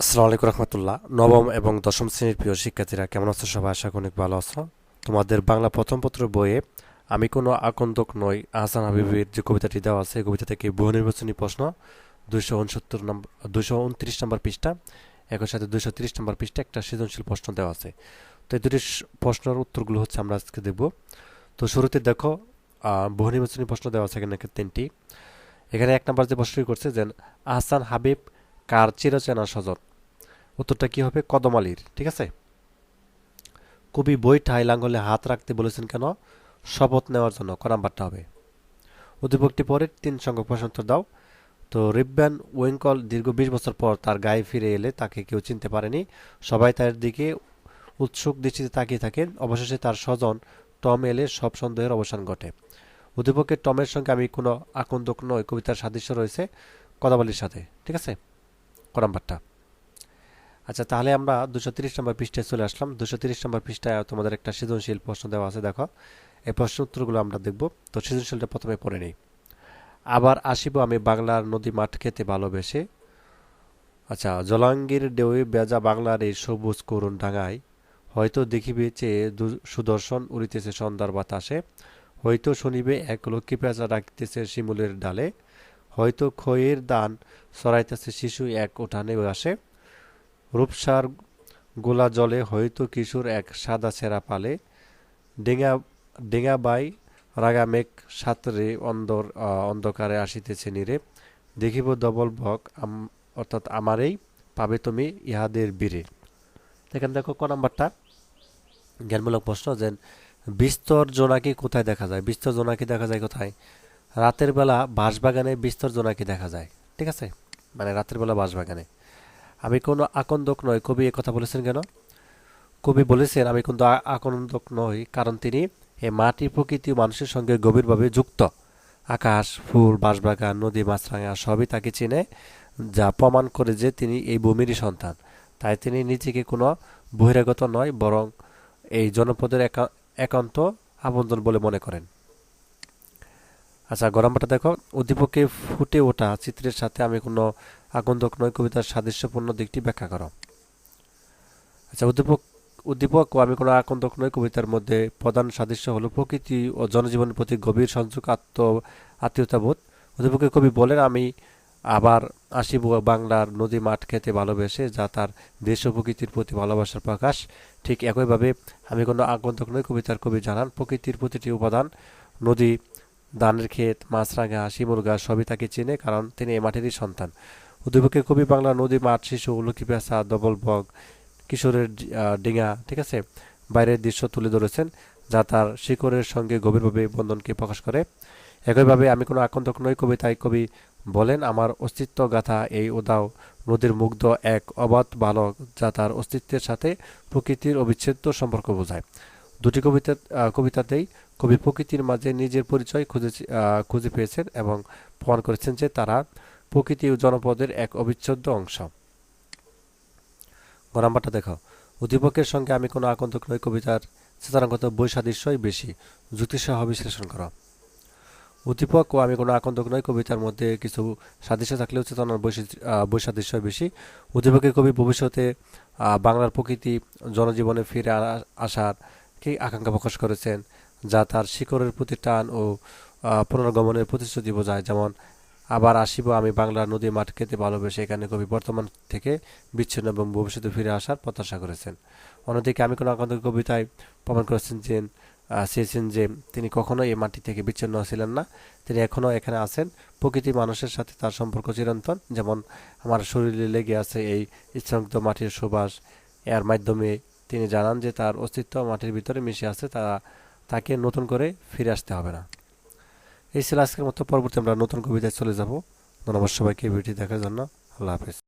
আসসালামু আলাইকুম রহমতুল্লাহ। নবম এবং দশম শ্রেণির প্রিয় শিক্ষার্থীরা, কেমন আছো সবাই? আশা করি অনেক ভালো আছো। তোমাদের বাংলা প্রথম পত্র বইয়ে আমি কোনো আকন্দক নই, আহসান হাবিবের যে কবিতাটি দেওয়া আছে কবিতা থেকে বহু নির্বাচনী প্রশ্ন, দুইশো উনসত্তর নম্বর দুইশো উনত্রিশ নম্বর পৃষ্ঠা, একই সাথে দুইশো তিরিশ নম্বর পৃষ্ঠা একটা সৃজনশীল প্রশ্ন দেওয়া আছে। তো এই দুটি প্রশ্নের উত্তরগুলো হচ্ছে আমরা আজকে দেখব। তো শুরুতে দেখো বহু নির্বাচনী প্রশ্ন দেওয়া আছে এখানে তিনটি। এখানে এক নম্বর যে প্রশ্নটি করছে যে, আহসান হাবিব কার চিরচেনা স্বজন উত্তরটা কি হবে? কদম আলীর, ঠিক আছে? কবি বই ঠাই লাঙ্গলে হাত রাখতে বলেছেন কেন? শপথ নেওয়ার জন্য, ক নাম্বারটা হবে? উদ্দীপকটি পরে তিন সংখ্যক প্রশ্ন উত্তর দাও। তো রিব্যান ওয়েঙ্কল দীর্ঘ বিশ বছর পর তার গায়ে ফিরে এলে তাকে কেউ চিনতে পারেনি। সবাই তার দিকে উৎসুক দৃষ্টিতে তাকিয়ে থাকেন। অবশেষে তার স্বজন টম এলে সব সন্দেহের অবসান ঘটে। উদ্দীপকের টমের সঙ্গে আমি কোনো আকন্দক নয় কবিতার সাদৃশ্য রয়েছে। কদাবালির সাথে, ঠিক আছে? ক আচ্ছা তাহলে আমরা দুশো তিরিশ নম্বর পৃষ্ঠায় চলে আসলাম। দুশো তিরিশ নম্বর পৃষ্ঠায় তোমাদের একটা সৃজনশীল প্রশ্ন দেওয়া আছে, দেখো। এই প্রশ্ন উত্তরগুলো আমরা দেখব। তো সৃজনশীলটা প্রথমে পড়ে নিই। আবার আসিব আমি বাংলার নদী মাঠ খেতে ভালোবেসে। আচ্ছা জলাঙ্গির ডেউয়ে বেজা বাংলার এই সবুজ করুণ ডাঙায়, হয়তো দেখিবে দু- সুদর্শন উড়িতেছে সন্ধ্যার বাতাসে, হয়তো শুনিবে এক লক্ষ্মী পেঁচা ডাকিতেছে শিমুলের ডালে। হয়তো খয়ের দান সরাইতেছে শিশু এক উঠানে আসে রূপসার গোলা জলে হয়তো কিশোর এক সাদা ছেঁড়া পালে। ডেঙ্গা ডেঙ্গা বাই রাগা মেঘ সাঁতরে অন্দর অন্ধকারে আসিতেছে নিরে। দেখিব ডবল আম- অর্থাৎ আমারেই পাবে তুমি ইহাদের বীরে। দেখেন, দেখো ক নাম্বারটা। জ্ঞানমূলক প্রশ্ন যে বিস্তর জোনাকি কোথায় দেখা যায়? বিস্তর জোনাকি দেখা যায় কোথায়? রাতের বেলা বাঁশবাগানে বিস্তর জোনাকি দেখা যায়, ঠিক আছে? মানে রাতের বেলা বাঁশবাগানে। আমি কোনো আকন্দক নয় কবি এ কথা বলেছেন কেন? কবি বলেছেন, আমি কিন্তু আকন্দক নই, কারণ তিনি এই মাটি প্রকৃতি মানুষের সঙ্গে গভীরভাবে যুক্ত। আকাশ, ফুল, বাঁশবাগান, নদী, মাছরাঙা, সবই তাকে চেনে, যা প্রমাণ করে যে তিনি এই ভূমিরই সন্তান। তাই তিনি নিজেকে কোনো বহিরাগত নয়, বরং এই জনপদের একা- একান্ত আপনজন বলে মনে করেন। আচ্ছা গরমটা দেখো। উদ্দীপকে ফুটে ওঠা চিত্রের সাথে আমি কোনো আকন্দক নয়, কবিতার সাদৃশ্যপূর্ণ দিকটি ব্যাখ্যা করো। আচ্ছা উদ্দীপক উদ্দীপক ও আমি কোনো আকন্দক নয়, কবিতার মধ্যে প্রধান সাদৃশ্য হলো প্রকৃতি ও জনজীবনের প্রতি গভীর সংযোগ, আত্ম, আত্মীয়তাবোধ। উদ্দীপকের কবি বলেন, আমি আবার আসিব বাংলার নদী মাঠ খেতে ভালোবেসে, যা তার দেশ ও প্রকৃতির প্রতি ভালোবাসার প্রকাশ। ঠিক একইভাবে আমি কোনো আগন্তক নয়, কবিতার কবি জানান, প্রকৃতির প্রতিটি উপাদান নদী ধানের ক্ষেত, মাছরাঙা, শিমুল গাছ সবই তাকে চেনে কারণ তিনি এ মাঠেরই সন্তান। উদ্দীপকের কবি বাংলা নদী, মাঠ, শিশু লক্ষ্মী পেঁচা ডবল বগ কিশোরের ডিঙা, ঠিক আছে? বাইরের দৃশ্য তুলে ধরেছেন যা তার শিকড়ের সঙ্গে গভীরভাবে বন্ধনকে প্রকাশ করে। একইভাবে আমি কোনো আকন্তক নই কবিতায় কবি বলেন, আমার অস্তিত্ব গাথা এই উদাও নদীর মুগ্ধ এক অবাধ বালক যা তার অস্তিত্বের সাথে প্রকৃতির অবিচ্ছেদ্য সম্পর্ক বোঝায়। দুটি কবিতা কবিতাতেই কবি প্রকৃতির মাঝে নিজের পরিচয় খুঁজে খুঁজে পেয়েছেন এবং প্রমাণ করেছেন যে তারা প্রকৃতি ও জনপদের এক অবিচ্ছেদ্য অংশ। গ নাম্বারটা দেখো। উদ্দীপকের সঙ্গে আমি কোনো আকন্তক নই, কবিতার চেতনাগত বৈসাদৃশ্যই বেশি। যুক্তিসহ বিশ্লেষণ করো। উদ্দীপক ও আমি কোনো আকন্তক নয় কবিতার মধ্যে কিছু সাদৃশ্য থাকলেও চেতনার বৈসাদৃশ্য বেশি। উদ্দীপকের কবি ভবিষ্যতে বাংলার প্রকৃতি, জনজীবনে ফিরে আসার কি আকাঙ্ক্ষা প্রকাশ করেছেন, যা তার শিকড়ের প্রতি টান ও পুনর্গমনের প্রতিশ্রুতি বোঝায়। যেমন, আবার আসিব আমি বাংলার নদী মাঠ খেতে ভালোবেসে, এখানে কবি বর্তমান থেকে বিচ্ছিন্ন এবং ভবিষ্যতে ফিরে আসার প্রত্যাশা করেছেন। অন্যদিকে আমি কোনো আকান্ত কবিতায় প্রমাণ করেছেন যে চেয়েছেন যে, তিনি কখনো এই মাটি থেকে বিচ্ছিন্ন ছিলেন না। তিনি এখনও এখানে আছেন। প্রকৃতি মানুষের সাথে তার সম্পর্ক চিরন্তন। যেমন, আমার শরীরে লেগে আছে এই স্নিগ্ধ মাটির সুবাস। এর মাধ্যমে তিনি জানান যে তার অস্তিত্ব মাটির ভিতরে মিশে আছে তা তাকে নতুন করে ফিরে আসতে হবে না। এই ছিল আজকের মতো, পরবর্তী আমরা নতুন কবিতায় চলে যাব। ধন্যবাদ সবাইকে ভিডিওটি দেখার জন্য। আল্লাহ হাফেজ।